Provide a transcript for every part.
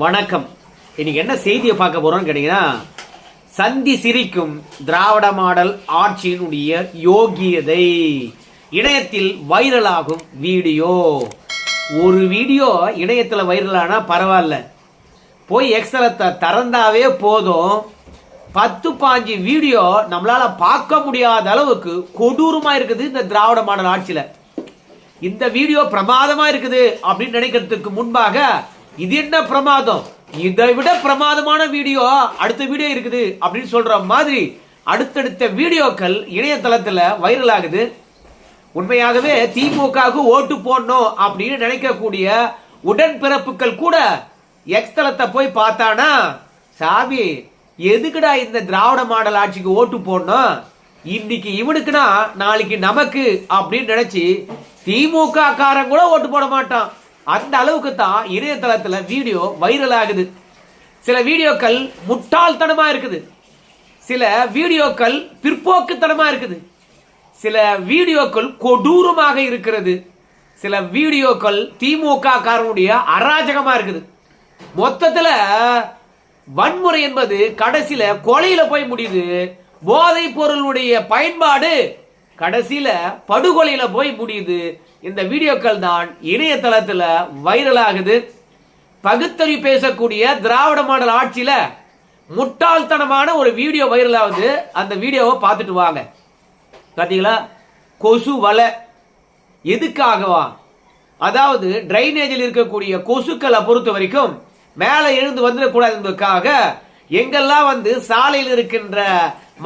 வணக்கம். இன்னைக்கு என்ன செய்தியை பார்க்க போறோம்னு கேட்டீங்கன்னா சந்தி சிரிக்கும் திராவிட மாடல் ஆட்சியினுடைய யோகியதை. இணையத்தில் வைரலாகும் வீடியோ. ஒரு வீடியோ இணையத்தில் வைரலானா பரவாயில்ல. போய் எக்ஸலத்தை திறந்தாவே போதும். பத்து பாஞ்சு வீடியோ நம்மளால பார்க்க முடியாத அளவுக்கு கொடூரமா இருக்குது இந்த திராவிட மாடல் ஆட்சியில். இந்த வீடியோ பிரமாதமா இருக்குது அப்படின்னு நினைக்கிறதுக்கு முன்பாக இது என்ன பிரமாதம்? இதை விட பிரமாதமான வீடியோ அடுத்த வீடியோ இருக்குது அப்படின்னு சொல்ற மாதிரி அடுத்தடுத்த வீடியோக்கள் இணையதளத்துல வைரல் ஆகுது உண்மையாகவே திமுகவுக்கு ஓட்டு போடணும் அப்படின்னு நினைக்கக்கூடிய உடன்பிறப்புகள் கூட எக்ஸ் தளத்தை போய் பார்த்தானா? சாமி எதுக்குடா இந்த திராவிட மாடல் ஆட்சிக்கு ஓட்டு போடணும்? இன்னைக்கு இவனுக்குனா நாளைக்கு நமக்கு அப்படின்னு நினைச்சு திமுக காரன் கூட ஓட்டு போட மாட்டான். அந்த அளவுக்கு தான் இணையதளத்தில் வீடியோ வைரல் ஆகுது. சில வீடியோக்கள் முட்டாள்தனமாக இருக்குது. சில வீடியோக்கள் பிற்போக்குத்தனமாக இருக்குது. சில வீடியோக்கள் கொடூரமாக இருக்கிறது. சில வீடியோக்கள் திமுக காரனுடைய அராஜகமாக இருக்குது. மொத்தத்தில் வன்முறை என்பது கடைசியில் கொலையில் போய் முடியுது. போதைப் பொருளுடைய பயன்பாடு கடைசியில் படுகொலையில் போய் முடியுது. இந்த வீடியோக்கள் தான் இணையதளத்தில் வைரல் ஆகுது பகுத்தறி பேசக்கூடிய திராவிட மாடல் ஆட்சியில முட்டாள்தனமான ஒரு வீடியோ வைரல் ஆகுது அந்த வீடியோவை பார்த்துட்டு வாங்க. பார்த்தீங்களா கொசு வலை. எதுக்காகவா? அதாவது டிரைனேஜில் இருக்கக்கூடிய கொசுக்களை பொறுத்த வரைக்கும் மேலே எழுந்து வந்துடக்கூடாது என்பதற்காக எங்கெல்லாம் வந்து சாலையில் இருக்கின்ற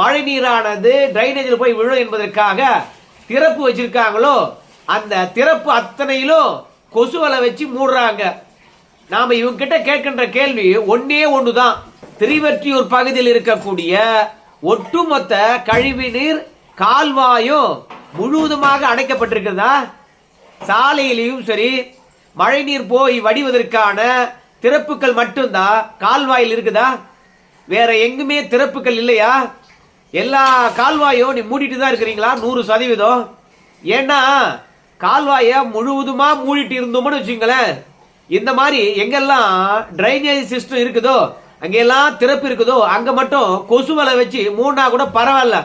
மழை நீரானது டிரைனேஜில் போய் விழும் என்பதற்காக திறப்பு வச்சிருக்காங்களோ அந்த திறப்பு அத்தனையிலும் கொசுவலை வச்சு மூடுறாங்க. நாம இவங்கிட்ட கேட்கின்ற கேள்வி ஒன்னே ஒண்ணுதான். திருவற்றியூர் பகுதியில் இருக்கக்கூடிய ஒட்டுமொத்த கழிவுநீர் கால்வாயும் முழுவதுமாக அடைக்கப்பட்டிருக்கிறதா? சாலையிலையும் சரி மழைநீர் போய் வடிவதற்கான திறப்புகள் மட்டும்தான் கால்வாயில் இருக்குதா? வேற எங்குமே திறப்புகள் இல்லையா? எல்லா கால்வாயும் நீ மூடிட்டு தான் இருக்கிறீங்களா? நூறு சதவீதம். ஏன்னா கால்வாயை முழுவதுமா மூடிட்டு இருந்தோம்னு வச்சுங்களேன். இந்த மாதிரி எங்கெல்லாம் ட்ரைனேஜ் சிஸ்டம் இருக்குதோ அங்கெல்லாம் திறப்பு இருக்குதோ அங்க மட்டும் கொசு வலை வச்சு மூடினா கூட பரவாயில்ல.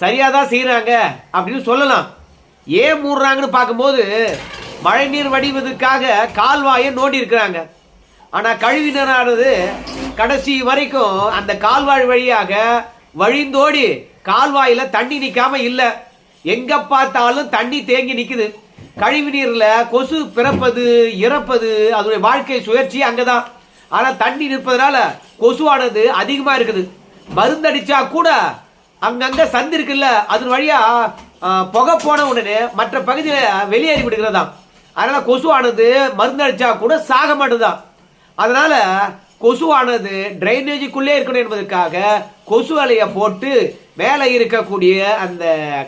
சரியா தான் செய்யறாங்க அப்படின்னு சொல்லலாம். ஏன் மூடுறாங்கன்னு பார்க்கும்போது மழைநீர் வடிவதற்காக கால்வாயை நோண்டி இருக்கிறாங்க. ஆனா கழிவினரானது கடைசி வரைக்கும் அந்த கால்வாய் வழியாக வழிந்தோடி கால்வாயில தண்ணி நிற்காம இல்லை. எங்க பார்த்தாலும் தண்ணி தேங்கி நிக்குது. கழிவு நீர்ல கொசு பிறப்பது இறப்பது அதனுடைய வாழ்க்கை சுழற்சி அங்கதான். ஆனா தண்ணி நிற்பதனால கொசுவானது அதிகமா இருக்குது. மருந்தடிச்சா கூட அங்கங்க சந்து இருக்குல்ல அதன் வழியா புகை போன உடனே மற்ற பகுதியில வெளியேறி விடுகிறதாம். அதனால கொசுவானது மருந்தடிச்சா கூட சாக மாட்டுதான் அதனால கொசுவானது டிரைனேஜுக்குள்ளே இருக்கணும் என்பதற்காக கொசு அலையை போட்டு மேலே இருக்கக்கூடிய அந்த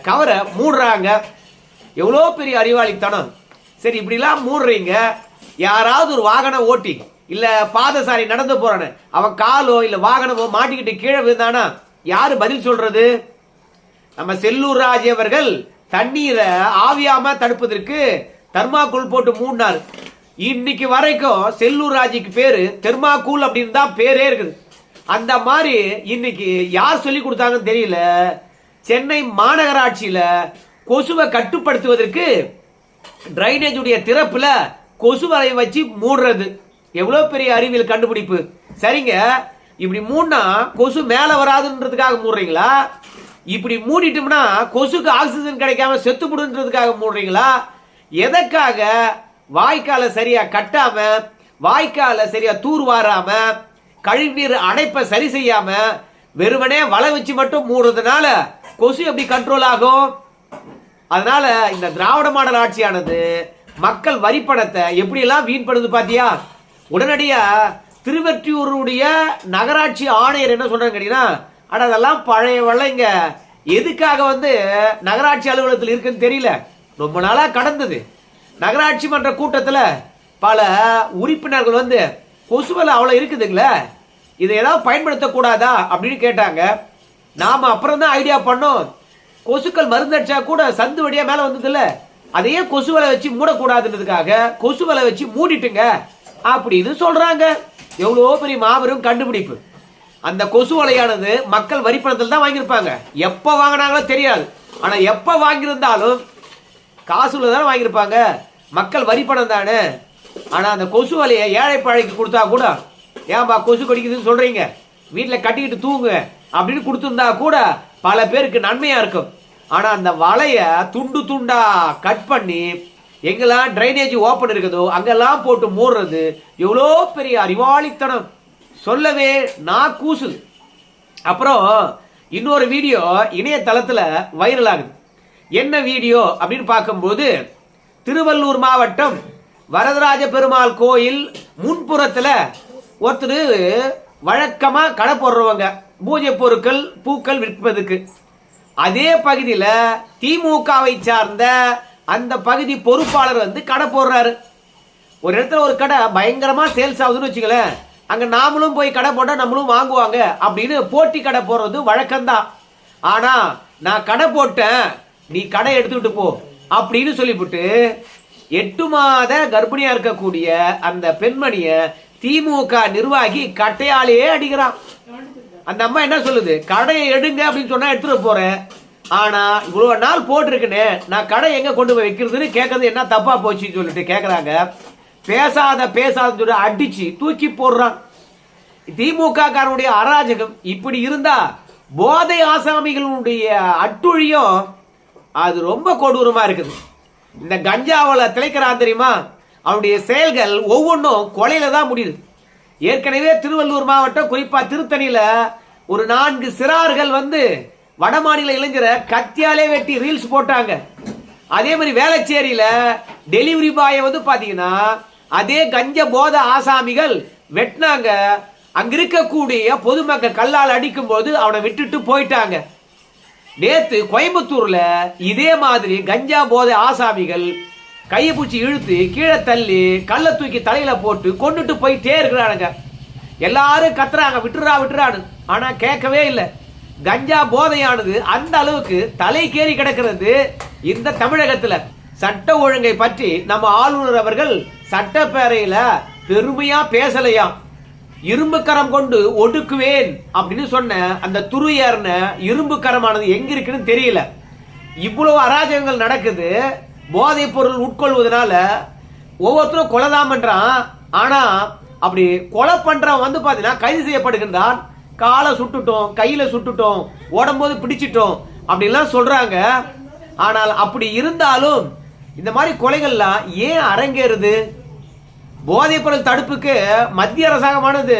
கவரை மூடுறாங்க. எவ்வளோ பெரிய அறிவாளித்தனம். சரி இப்படிலாம் மூடுறீங்க. யாராவது ஒரு வாகனம் ஓட்டி இல்லை பாதசாரி நடந்து போகிறானு அவன் காலோ இல்லை வாகனமோ மாட்டிக்கிட்டு கீழே விழுந்தானா? யார் பதில் சொல்கிறது நம்ம செல்லூர் ராஜ் அவர்கள் தண்ணீரை ஆவியாமல் தடுப்பதற்கு தர்மாக்குள் போட்டு மூடினார். இன்னைக்கு வரைக்கும் செல்லூர் ராஜிக்கு பேரு தெர்மாக்கூல் அப்படின்னு தான் பேரே இருக்குது. அந்த மாதிரி இன்னைக்கு யார் சொல்லி கொடுத்தாங்கன்னு தெரியல. சென்னை மாநகராட்சியில கொசுவை கட்டுப்படுத்துவதற்கு டிரைனேஜ் உடைய திறப்புல கொசுவலை வச்சு மூடுறது. எவ்வளவு பெரிய அறிவியல் கண்டுபிடிப்பு. சரிங்க. இப்படி மூடினா கொசு மேல வராதுன்றதுக்காக மூடுறீங்களா? இப்படி மூடிட்டோம்னா கொசுக்கு ஆக்சிஜன் கிடைக்காம செத்து விடுன்றதுக்காக மூடுறீங்களா? எதற்காக வாய்க்கால சரியா கட்டாம வாய்க்கால சரியா தூர் வாராம கழிவுநீர் அடைப்பை சரி செய்யாம வெறுமனே வலை வச்சு மட்டும் மூடுறதுனால கொசு எப்படி கண்ட்ரோல் ஆகும்? அதனால இந்த திராவிட மாடல் ஆட்சியானது மக்கள் வரி பணத்தை எப்படியெல்லாம் வீண்படுது பாத்தியா? உடனடியா திருவெற்றியூருடைய நகராட்சி ஆணையர் என்ன சொல்றாங்க கேட்டீங்கன்னா ஆனா அதெல்லாம் பழைய வள்ளைங்க எதுக்காக வந்து நகராட்சி அலுவலகத்தில் இருக்குன்னு தெரியல. ரொம்ப நாளா கடந்தது. நகராட்சி மன்ற கூட்டத்தில் பல உறுப்பினர்கள் வந்து கொசுவலை அவ்வளோ இருக்குதுங்களே இதை ஏதாவது பயன்படுத்தக்கூடாதா அப்படின்னு கேட்டாங்க. நாம் அப்புறம் தான் ஐடியா பண்ணோம். கொசுக்கள் மருந்தடிச்சா கூட சந்து வழியாக மேலே வந்தது இல்ல அதையே கொசு வலை வச்சு மூடக்கூடாதுன்றதுக்காக கொசு வலை வச்சு மூடிட்டுங்க அப்படின்னு சொல்கிறாங்க எவ்வளோ பெரிய மாபெரும் கண்டுபிடிப்பு. அந்த கொசு வலையானது மக்கள் வரிப்பணத்தில் தான் வாங்கியிருப்பாங்க. எப்போ வாங்கினாங்களோ தெரியாது. ஆனால் எப்போ வாங்கியிருந்தாலும் காசுல தானே வாங்கியிருப்பாங்க. மக்கள் வரி பணம் தானே. ஆனால் அந்த கொசு வலையை ஏழை பழைக்கு கொடுத்தா கூட ஏன்பா கொசு கடிக்குதுன்னு சொல்கிறீங்க வீட்டில் கட்டிக்கிட்டு தூங்க அப்படின்னு கொடுத்துருந்தா கூட பல பேருக்கு நன்மையாக இருக்கும். ஆனால் அந்த வலையை துண்டு துண்டாக கட் பண்ணி எங்கெல்லாம் ட்ரைனேஜ் ஓப்பன் இருக்குதோ அங்கெல்லாம் போட்டு மூடுறது எவ்வளோ பெரிய அறிவாளித்தனம். சொல்லவே நான் கூசுது அப்புறம் இன்னொரு வீடியோ இணையதளத்தில் வைரல் ஆகுது. என்ன வீடியோ அப்படின்னு பார்க்கும்போது திருவள்ளூர் மாவட்டம் வரதராஜ பெருமாள் கோயில் முன்புறத்தில் ஒருத்தர் வழக்கமாக கடை போடுறவங்க. பூஜை பொருட்கள் பூக்கள் விற்பதுக்கு அதே பகுதியில் திமுகவை சார்ந்த அந்த பகுதி பொறுப்பாளர் வந்து கடை போடுறாரு. ஒரு இடத்துல ஒரு கடை பயங்கரமாக சேல்ஸ் ஆகுதுன்னு வச்சுங்களேன் அங்கே நாமளும் போய் கடை போட்டால் நம்மளும் வாங்குவாங்க அப்படின்னு போட்டி கடை போடுறது வழக்கம்தான். ஆனால் நான் கடை போட்டேன் நீ கடை எடுத்துக்கிட்டு போ அப்படின்னு சொல்லிவிட்டு எட்டு மாத கர்ப்பிணியா இருக்கக்கூடிய அந்த பெண்மணிய திமுக நிர்வாகி கட்டையாலேயே அடிக்கிறான். அந்த அம்மா என்ன சொல்லுது? கடையை எடுங்க அப்படின்னு சொன்னா எடுத்துட்டு போறேன். ஆனா இவ்வளவு நாள் போட்டிருக்கேனே நான் கடை எங்க கொண்டு போய் வைக்கிறதுன்னு கேட்கறது என்ன தப்பா போச்சுன்னு சொல்லிட்டு கேட்கறாங்க பேசாத பேசாதன்னு சொல்லி அடிச்சு தூக்கி போடுறான். திமுக காரனுடைய அராஜகம் இப்படி இருந்தா போதை ஆசாமிகளுடைய அட்டுழியம் அது ரொம்ப கொடூரமாக இருக்குது. இந்த கஞ்சாவில் திளைக்கிறான் தெரியுமா? அவனுடைய செயல்கள் ஒவ்வொன்றும் கொலையில தான் முடியுது. ஏற்கனவே திருவள்ளூர் மாவட்டம் குறிப்பாக திருத்தணியில் ஒரு நான்கு சிறார்கள் வந்து வடமாநில இளைஞரை கத்தியாலே வெட்டி ரீல்ஸ் போட்டாங்க. அதே மாதிரி வேளச்சேரியில் டெலிவரி பாயை வந்து பார்த்தீங்கன்னா அதே கஞ்ச போத ஆசாமிகள் வெட்டினாங்க. அங்கே இருக்கக்கூடிய பொதுமக்கள் கல்லால் அடிக்கும் போது அவனை விட்டுட்டு போயிட்டாங்க. நேத்து கோயம்புத்தூர்ல இதே மாதிரி கஞ்சா போதை ஆசாமிகள் கையை பூச்சி இழுத்து கீழே தள்ளி கல்லை தூக்கி தலையில போட்டு கொண்டுட்டு போயிட்டே இருக்கிறானுங்க. எல்லாரும் கத்துறாங்க விட்டுறா விட்டுறான்னு. ஆனா கேட்கவே இல்லை. கஞ்சா போதையானது அந்த அளவுக்கு தலைக்கேறி கிடக்கிறது இந்த தமிழகத்துல. சட்ட ஒழுங்கை பற்றி நம்ம ஆளுநர் அவர்கள் சட்டப்பேரையில பெருமையா பேசலையாம். இரும்பு கரம் கொண்டு ஒடுக்குவேன் அப்படின்னு சொன்ன அந்த துருயர்ன இரும்பு கரமானது எங்க இருக்குன்னு தெரியல. இவ்வளவு அராஜகங்கள் நடக்குது. போதைப் பொருள் உட்கொள்வதனால ஒவ்வொருத்தரும் கொலை தான் பண்றான். ஆனா அப்படி கொலை பண்றவன் வந்து பாத்தீங்கன்னா கைது செய்யப்படுகின்றான். காலை சுட்டுட்டோம் கையில சுட்டுட்டோம் உடம்போது பிடிச்சிட்டோம் அப்படின்லாம் சொல்றாங்க. ஆனால் அப்படி இருந்தாலும் இந்த மாதிரி கொலைகள்லாம் ஏன் அரங்கேறுது? போதைப் பொருள் தடுப்புக்கு மத்திய அரசாங்கமானது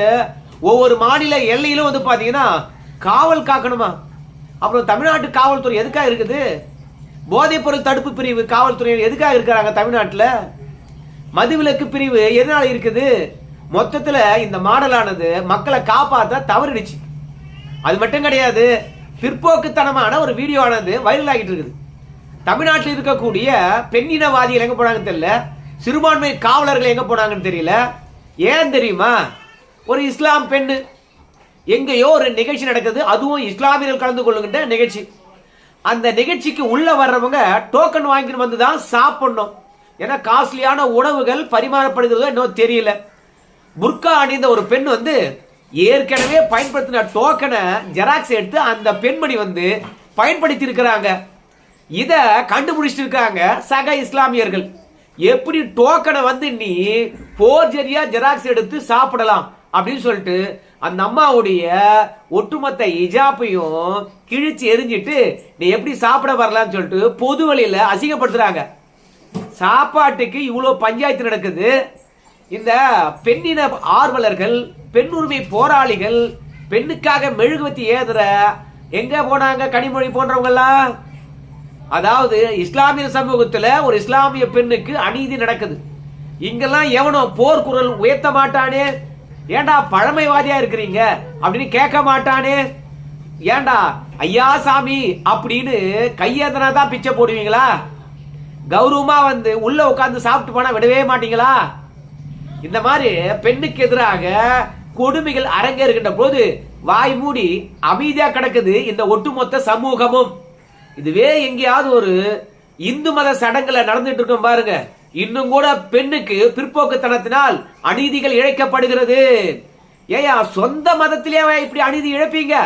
ஒவ்வொரு மாநில எல்லையிலும் வந்து பாத்தீங்கன்னா காவல் காக்கணுமா? அப்புறம் தமிழ்நாட்டு காவல்துறை எதுக்காக இருக்குது? போதைப் பொருள் தடுப்பு பிரிவு காவல்துறை எதுக்காக இருக்கிறாங்க தமிழ்நாட்டில்? மதுவிலக்கு பிரிவு எதனால இருக்குது? மொத்தத்தில் இந்த மாடலானது மக்களை காப்பாற்ற தவறிடுச்சு. அது மட்டும் கிடையாது பிற்போக்குத்தனமான ஒரு வீடியோ ஆனது வைரல் ஆகிட்டு இருக்குது. தமிழ்நாட்டில் இருக்கக்கூடிய பெண்ணினவாதிகள் எங்க போனாங்க தெரியல? சிறுபான்மை காவலர்கள் எங்கே போனாங்கன்னு தெரியல? ஏன் தெரியுமா? ஒரு இஸ்லாம் பெண் எங்கேயோ ஒரு நிகழ்ச்சி நடக்குது. அதுவும் இஸ்லாமியர்கள் கலந்து கொள்ளுகின்ற நிகழ்ச்சி. அந்த நிகழ்ச்சிக்கு உள்ள வர்றவங்க டோக்கன் வாங்கிட்டு வந்து தான் சாப்பிடணும். ஏன்னா காஸ்ட்லியான உணவுகள் பரிமாறப்படுகிறதோ இன்னும் தெரியல. புர்கா அணிந்த ஒரு பெண் வந்து ஏற்கனவே பயன்படுத்தின டோக்கனை ஜெராக்ஸ் எடுத்து அந்த பெண்மணி வந்து பயன்படுத்தி இருக்கிறாங்க இதை கண்டுபிடிச்சிட்டு இருக்காங்க சக இஸ்லாமியர்கள். எப்படி டோக்கனை வந்து நீ போர்ஜரியா ஜெராக்ஸ் எடுத்து சாப்பிடலாம் அப்படின்னு சொல்லிட்டு அந்த அம்மாவுடைய ஒட்டுமொத்த இஜாப்பையும் கிழிச்சு எரிஞ்சிட்டு நீ எப்படி சாப்பிட வரலாம்னு சொல்லிட்டு பொது வழியில அசிங்கப்படுத்துறாங்க. சாப்பாட்டுக்கு இவ்வளோ பஞ்சாயத்து நடக்குது. இந்த பெண்ணின ஆர்வலர்கள் பெண்ணுரிமை போராளிகள் பெண்ணுக்காக மெழுகுவத்தி ஏதுற எங்க போனாங்க கனிமொழி போன்றவங்கெல்லாம்? அதாவது இஸ்லாமிய சமூகத்துல ஒரு இஸ்லாமிய பெண்ணுக்கு அநீதி நடக்குது. இங்கெல்லாம் எவனோ போர்க்குரல் உயர்த்த மாட்டானே. ஏன்டா பழமைவாதியா இருக்கிறீங்க? அப்படின்னு கேட்க மாட்டானே. ஏண்டா ஐயா சாமி அப்படின்னு கையேந்தனா தான் பிச்சை போடுவீங்களா? கௌரவமா வந்து உள்ள உட்காந்து சாப்பிட்டு போனா விடவே மாட்டீங்களா? இந்த மாதிரி பெண்ணுக்கு எதிராக கொடுமைகள் அரங்கேறுகின்ற போது வாய் மூடி அமைதியா கிடக்குது இந்த ஒட்டுமொத்த சமூகமும். இதுவே எங்கேயாவது ஒரு இந்து மத சடங்குல நடந்துட்டு இருக்கும் பாருங்க. இன்னும் கூட பெண்ணுக்கு பிற்போக்குத்தனத்தினால் அநீதிகள் இழைக்கப்படுகிறது. ஏயா சொந்த மதத்திலே இப்படி அநீதி இழப்பீங்க?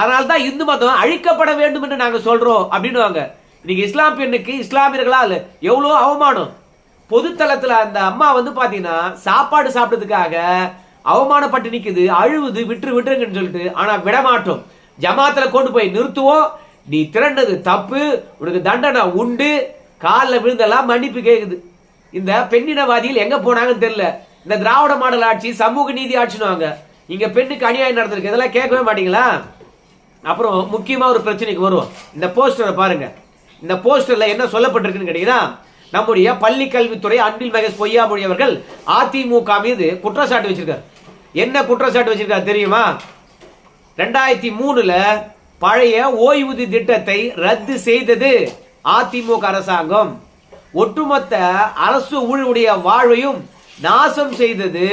அதனால தான் இந்து மதம் அழிக்கப்பட வேண்டும் என்று நாங்க சொல்றோம் அப்படின்னுவாங்க. இன்னைக்கு இஸ்லாம் பெண்ணுக்கு இஸ்லாமியர்களால் எவ்வளோ அவமானம். பொதுத்தளத்துல அந்த அம்மா வந்து பாத்தீங்கன்னா சாப்பாடு சாப்பிட்டதுக்காக அவமானப்பட்டு நிற்குது அழுவுது விட்டு விட்டுருங்கன்னு சொல்லிட்டு ஆனா விடமாட்டோம். ஜமாத்துல கொண்டு போய் நிறுத்துவோம். நீ திரண்டது தப்பு உனக்கு தண்டனை உண்டு. காலில் விழுந்தெல்லாம் மன்னிப்பு கேட்குது இந்த பெண்ணினவாதிகள் எங்க போனாங்கன்னு தெரியல. இந்த திராவிட மாடல் ஆட்சி சமூக நீதி ஆட்சினுவாங்க இங்க பெண்ணுக்கு அநியாயம் நடந்திருக்கு. இதெல்லாம் கேட்கவே மாட்டீங்களா? அப்புறம் முக்கியமா ஒரு பிரச்சனைக்கு வரும் இந்த போஸ்டரை பாருங்க. இந்த போஸ்டர்ல என்ன சொல்லப்பட்டிருக்குன்னு கேட்டீங்கன்னா நம்முடைய பள்ளி கல்வித்துறை அன்பில் மகேஷ் பொய்யாமொழி அவர்கள் அதிமுக மீது குற்றச்சாட்டு வச்சிருக்காரு. என்ன குற்றச்சாட்டு வச்சிருக்காரு தெரியுமா? ரெண்டாயிரத்தி மூணுல பழைய ஓய்வூதிய திட்டத்தை ரத்து செய்தது அதிமுக அரசாங்கம். ஒட்டுமொத்த அரசு ஊழியுடைய வாழ்வையும் நாசம் செய்தது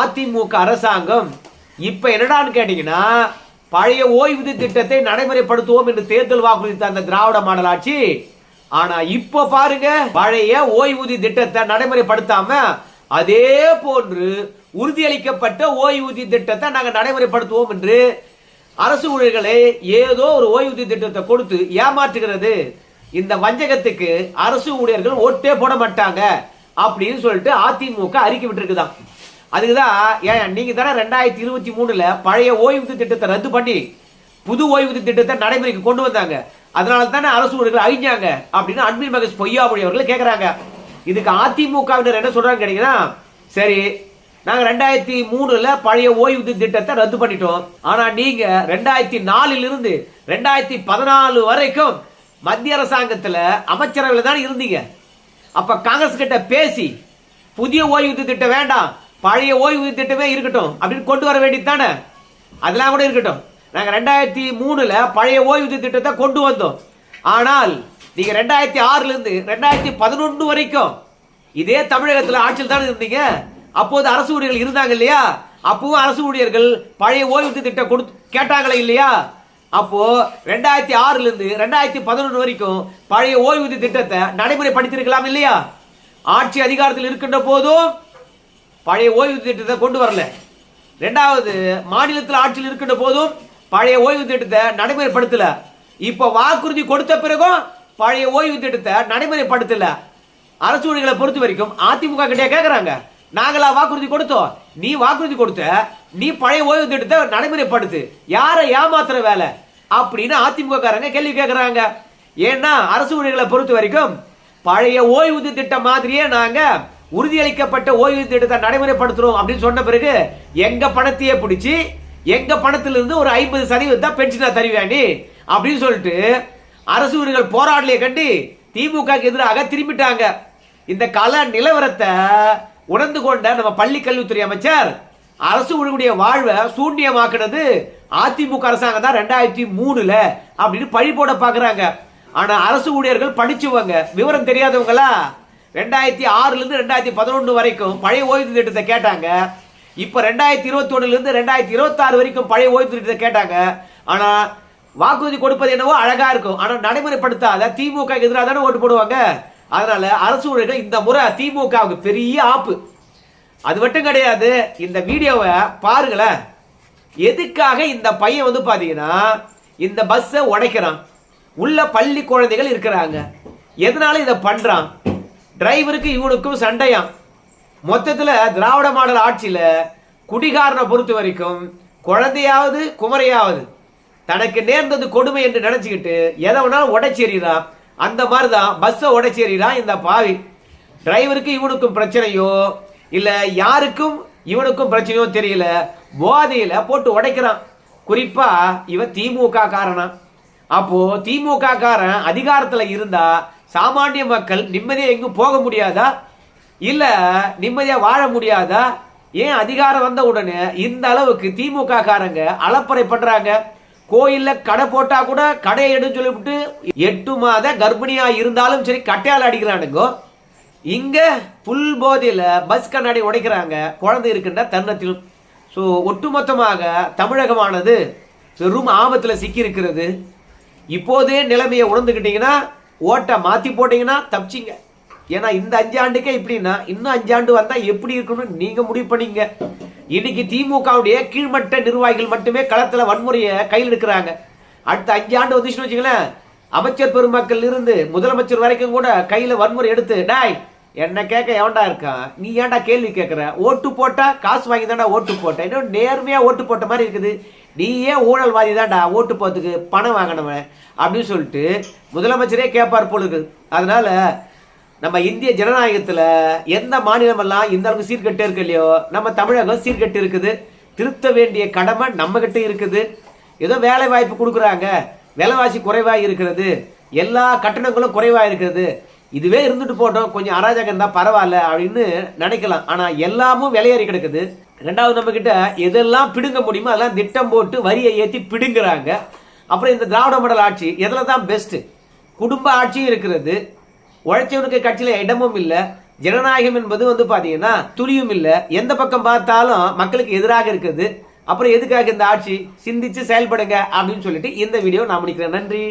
அதிமுக அரசாங்கம். இப்ப என்னடான்னு கேட்டீங்கன்னா பழைய ஓய்வூதிய திட்டத்தை நடைமுறைப்படுத்துவோம் என்று தேர்தல் வாக்குறுதி அந்த திராவிட மாடல் ஆட்சி ஆனா இப்ப பாருங்க பழைய ஓய்வூதிய திட்டத்தை நடைமுறைப்படுத்தாம அதே போன்று உறுதியளிக்கப்பட்ட ஓய்வூதிய திட்டத்தை நாங்கள் நடைமுறைப்படுத்துவோம் என்று அரசு ஊழியர்களை ஏதோ ஒரு ஓய்வூதிய திட்டத்தை கொடுத்து ஏமாற்றுகிறது. இந்த வஞ்சகத்துக்கு அரசு ஊழியர்கள் ஓட்டே போட மாட்டாங்க அப்படின்னு சொல்லிட்டு அதிமுக அறிக்கை விட்டுருக்குதான் அதுக்குதான் ஏன் நீங்க தானே ரெண்டாயிரத்தி இருபத்தி மூணுல பழைய ஓய்வூதிய திட்டத்தை ரத்து பண்ணி புது ஓய்வூதிய திட்டத்தை நடைமுறைக்கு கொண்டு வந்தாங்க. அதனால தானே அரசு ஊழியர்கள் அழிஞ்சாங்க அப்படின்னு அன்பில் மகேஷ் பொய்யாமொழி அவர்கள் கேட்கிறாங்க இதுக்கு அதிமுகவினர் என்ன சொல்றாங்க கேட்டீங்கன்னா சரி நாங்க ரெண்டாயிரத்தி மூணுல பழைய ஓய்வூதிய திட்டத்தை ரத்து பண்ணிட்டோம். ஆனா நீங்க ரெண்டாயிரத்தி நாலுல இருந்து ரெண்டாயிரத்தி பதினாலு வரைக்கும் மத்திய அரசாங்கத்துல அமைச்சரவையில் தான் இருந்தீங்க. அப்ப காங்கிரஸ் கிட்ட பேசி புதிய ஓய்வூதிய திட்டம் வேண்டாம் பழைய ஓய்வூதிய திட்டமே இருக்கட்டும் அப்படின்னு கொண்டு வர வேண்டியது தானே? அதெல்லாம் கூட இருக்கட்டும். நாங்க ரெண்டாயிரத்தி மூணுல பழைய ஓய்வூதிய திட்டத்தை கொண்டு வந்தோம். ஆனால் நீங்க ரெண்டாயிரத்தி ஆறுல இருந்து ரெண்டாயிரத்தி பதினொன்று வரைக்கும் இதே தமிழகத்துல ஆட்சியில் தானே இருந்தீங்க. அப்போது அரசு ஊழியர்கள் இருந்தாங்க இல்லையா? அப்பவும் அரசு ஊழியர்கள் பழைய ஓய்வூதிய திட்டம் கொடு கேட்டாங்களே இல்லையா? அப்போ ரெண்டாயிரத்தி ஆறுல இருந்து ரெண்டாயிரத்தி பதினொன்று வரைக்கும் பழைய ஓய்வூதிய திட்டத்தை நடைமுறைப்படுத்தியிருக்கலாம் இல்லையா? ஆட்சி அதிகாரத்தில் இருக்கின்ற போதும் பழைய ஓய்வூதிய திட்டத்தை கொண்டு வரல. ரெண்டாவது மாநிலத்தில் ஆட்சியில் இருக்கின்ற போதும் பழைய ஓய்வு திட்டத்தை நடைமுறைப்படுத்தல. இப்ப வாக்குறுதி கொடுத்த பிறகும் பழைய ஓய்வு திட்டத்தை நடைமுறைப்படுத்தல. அரசு ஊழியர்களை பொறுத்த வரைக்கும் அதிமுக கிட்டே கேட்குறாங்க நாங்களா வாக்குறுதி கொடுத்தோம். நீ வாக்குறுதி கொடுத்த நீ பழைய ஓய்வு திட்டத்தை நடைமுறைப்படுத்து. யாரை ஏமாத்துற வேலை? அப்படின்னு அதிமுக காரங்க கேள்வி கேட்குறாங்க ஏன்னா அரசு ஊழியர்களை பொறுத்த வரைக்கும் பழைய ஓய்வூதிய திட்டம் மாதிரியே நாங்க உறுதியளிக்கப்பட்ட ஓய்வூதிய திட்டத்தை நடைமுறைப்படுத்துறோம் அப்படின்னு சொன்ன பிறகு எங்க பணத்தையே பிடிச்சி எங்க பணத்திலிருந்து ஒரு ஐம்பது சதவீதம் தான் பென்ஷனா தருவேண்டி அப்படின்னு சொல்லிட்டு அரசு ஊழியர்கள் போராடலையே கண்டு திமுக எதிராக திரும்பிட்டாங்க. இந்த கல நிலவரத்தை உணர்ந்து கொண்ட நம்ம பள்ளி கல்வித்துறை அமைச்சர் அரசு ஊழியருடைய வாழ்வை சூன்யமாக்குனது அதிமுக அரசாங்கம் தான் ரெண்டாயிரத்தி மூணுல அப்படின்னு பழி போட பாக்குறாங்க. ஆனா அரசு ஊழியர்கள் படிச்சவங்க விவரம் தெரியாதவங்களா? ரெண்டாயிரத்தி ஆறுல இருந்து ரெண்டாயிரத்தி பதினொன்று வரைக்கும் பழைய ஓய்வு திட்டத்தை கேட்டாங்க. இப்ப ரெண்டாயிரத்தி இருபத்தி ஒண்ணுல இருந்து ரெண்டாயிரத்தி இருபத்தி ஆறு வரைக்கும் பழைய ஓய்வு திட்டத்தை கேட்டாங்க. ஆனா வாக்குறுதி கொடுப்பது என்னவோ அழகா இருக்கும். ஆனா நடைமுறைப்படுத்தாத திமுக எதிராக தானே ஓட்டு போடுவாங்க? அதனால அரசு ஊழியர்கள் இந்த முறை திமுகவுக்கு பெரிய ஆப்பு. அது மட்டும் கிடையாது இந்த வீடியோவை பாருங்களேன். எதுக்காக இந்த பையன் வந்து பாத்தீங்கன்னா இந்த பஸ்ஸை உடைக்கிறான். உள்ள பள்ளி குழந்தைகள் இருக்கிறாங்க. எதனால இதை பண்றான்? டிரைவருக்கு இவனுக்கும் சண்டையாம். மொத்தத்துல திராவிட மாடல் ஆட்சியில குடிகாரனை பொறுத்த வரைக்கும் குழந்தையாவது குமரையாவது தனக்கு நேர்ந்தது கொடுமை என்று நினைச்சுக்கிட்டு எதை வேணாலும் உடைச்செறிதான் அந்த மாதிரி தான் பஸ்ஸை உடைச்சி இந்த பாவி. டிரைவருக்கு இவனுக்கும் பிரச்சனையோ இல்லை யாருக்கும் இவனுக்கும் பிரச்சனையோ தெரியல போதையில் போட்டு உடைக்கிறான். குறிப்பாக இவன் திமுக காரனா. அப்போது திமுக காரன் அதிகாரத்தில் இருந்தால் சாமானிய மக்கள் நிம்மதியாக எங்கும் போக முடியாதா? இல்லை நிம்மதியாக வாழ முடியாதா? ஏன் அதிகாரம் வந்த உடனே இந்த அளவுக்கு திமுக காரங்க அலப்பறை பண்ணுறாங்க கோயில்ல கடை போட்டா கூட கடை எடுன்னு சொல்லிவிட்டு எட்டு மாத கர்ப்பிணியா இருந்தாலும் சரி கட்டையால் அடிக்கிறானுங்கோ. இங்க புல் போதையில பஸ் கண்ணாடி உடைக்கிறாங்க. குழந்தை இருக்கின்ற தருணத்திலும் ஸோ ஒட்டுமொத்தமாக தமிழகமானது பெரும் ஆபத்தில் சிக்கி இருக்கிறது இப்போதே நிலைமையை உணர்ந்துக்கிட்டீங்கன்னா ஓட்டை மாற்றி போட்டீங்கன்னா தப்பிச்சிங்க. ஏன்னா இந்த அஞ்சாண்டுக்கே இப்படின்னா இன்னும் அஞ்சாண்டு வந்தால் வந்தா எப்படி இருக்கணும்னு நீங்க முடிவு பண்ணீங்க. இன்னைக்கு திமுகவுடைய கீழ்மட்ட நிர்வாகிகள் மட்டுமே களத்துல வன்முறையை கையில் எடுக்கிறாங்க. அடுத்த அஞ்சு ஆண்டு வந்துச்சுன்னு வச்சுங்களேன் அமைச்சர் பெருமக்கள் இருந்து முதலமைச்சர் வரைக்கும் கூட கையில வன்முறை எடுத்து டாய் என்ன கேட்க எவன்டா இருக்கான் நீ ஏன்டா கேள்வி கேட்குற? ஓட்டு போட்டா காசு வாங்கி தாண்டா ஓட்டு போட்ட. இன்னும் நேர்மையா ஓட்டு போட்ட மாதிரி இருக்குது. நீ ஏன் ஊழல்வாதி தான்டா? ஓட்டு போகிறதுக்கு பணம் வாங்கினவன். அப்படின்னு சொல்லிட்டு முதலமைச்சரே கேட்பார் போல இருக்குது. அதனால நம்ம இந்திய ஜனநாயகத்தில் எந்த மாநிலமெல்லாம் இந்த அளவுக்கு சீர்கட்டு இருக்கு இல்லையோ நம்ம தமிழகம் சீர்கட்டு இருக்குது. திருத்த வேண்டிய கடமை நம்ம கிட்ட இருக்குது. ஏதோ வேலை வாய்ப்பு கொடுக்குறாங்க. விலைவாசி குறைவாக இருக்கிறது. எல்லா கட்டணங்களும் குறைவாக இருக்கிறது. இதுவே இருந்துட்டு போட்டோம். கொஞ்சம் அராஜகம் தான் பரவாயில்ல அப்படின்னு நினைக்கலாம். ஆனால் எல்லாமும் விலையேறி கிடக்குது. ரெண்டாவது நம்ம கிட்ட எதெல்லாம் பிடுங்க முடியுமோ அதெல்லாம் திட்டம் போட்டு வரியை ஏற்றி பிடுங்குறாங்க. அப்புறம் இந்த திராவிட மண்டல் ஆட்சி எதில் தான் பெஸ்ட்டு குடும்ப ஆட்சியும் இருக்கிறது. உழைச்சவனுக்கு கட்சியில இடமும் இல்லை ஜனநாயகம் என்பது வந்து பாத்தீங்கன்னா துளியும் இல்லை. எந்த பக்கம் பார்த்தாலும் மக்களுக்கு எதிராக இருக்குது. அப்புறம் எதுக்காக இந்த ஆட்சி சிந்திச்சு செயல்படுங்க அப்படின்னு சொல்லிட்டு இந்த வீடியோ நான் முடிக்கிறேன். நன்றி.